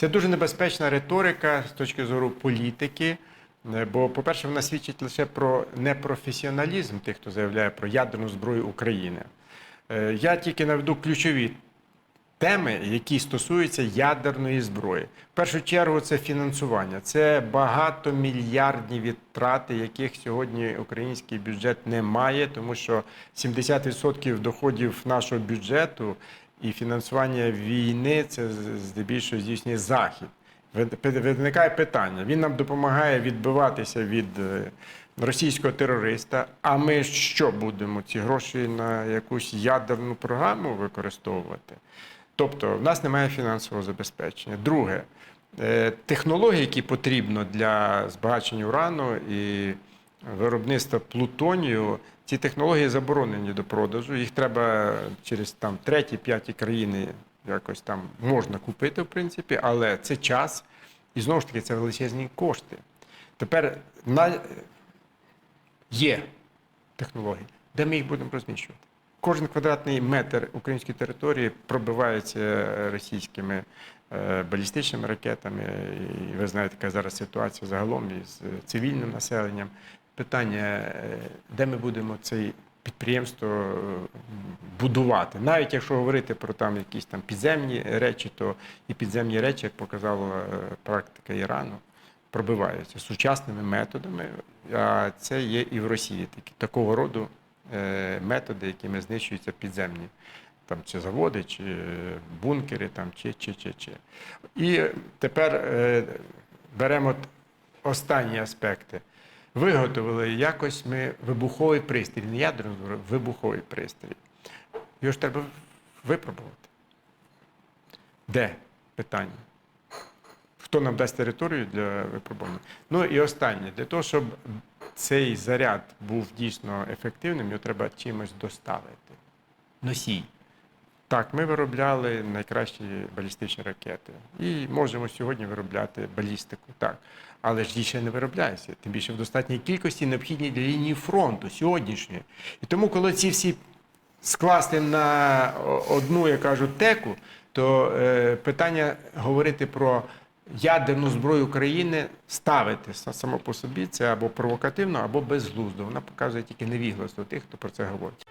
Це дуже небезпечна риторика з точки зору політики. е, Бо, по-перше, вона свідчить лише про непрофесіоналізм тих, хто заявляє про ядерну зброю України. Е, Я тільки наведу ключові теми, які стосуються ядерної зброї. В першу чергу це фінансування. Це багатомільярдні відтрати, яких сьогодні український бюджет не має, тому що 70% доходів нашого бюджету і фінансування війни це здебільшого здійснює захід. Виникає питання. Він нам допомагає відбиватися від е, російського терориста. А ми що будемо ці гроші на якусь ядерну програму використовувати? Тобто, в нас немає фінансового забезпечення. Друге, е, технології, які потрібно для збагачення урану і виробництва плутонію, ці технології заборонені до продажу. Їх треба через там треті, п'яті країни якось там можна купити, в принципі, але це час, і знову ж таки це величезні кошти. Тепер на... є технології, де ми їх будемо розміщувати. Кожен квадратний метр української території пробивається російськими е, балістичними ракетами. І ви знаєте, яка зараз ситуація загалом із цивільним населенням. Питання, е, де ми будемо це підприємство е, будувати. Навіть якщо говорити про там якісь там підземні речі, то і підземні речі, як показала е, практика Ірану, пробиваються сучасними методами. А це є і в Росії такі такого роду методи, якими знищуються підземні там чи заводи, чи бункери, там, чи, чи, чи, чи. І тепер беремо останні аспекти. Виготовили якось ми вибуховий пристрій, не зброю, вибуховий пристрій. Його ж треба випробувати. Де питання? Хто нам дасть територію для випробування? Ну і останнє, для того, щоб цей заряд був дійсно ефективним, його треба чимось доставити. Носій. Так, ми виробляли найкращі балістичні ракети. І можемо сьогодні виробляти балістику, так. Але ж її ще не виробляється, тим більше в достатній кількості необхідній для лінії фронту сьогоднішньої. І тому, коли ці всі скласти на одну, я кажу, теку, то е, питання говорити про ядерну зброю України ставити са- само по собі це або провокативно, або безглуздо. Вона показує тільки невігластво тих, хто про це говорить.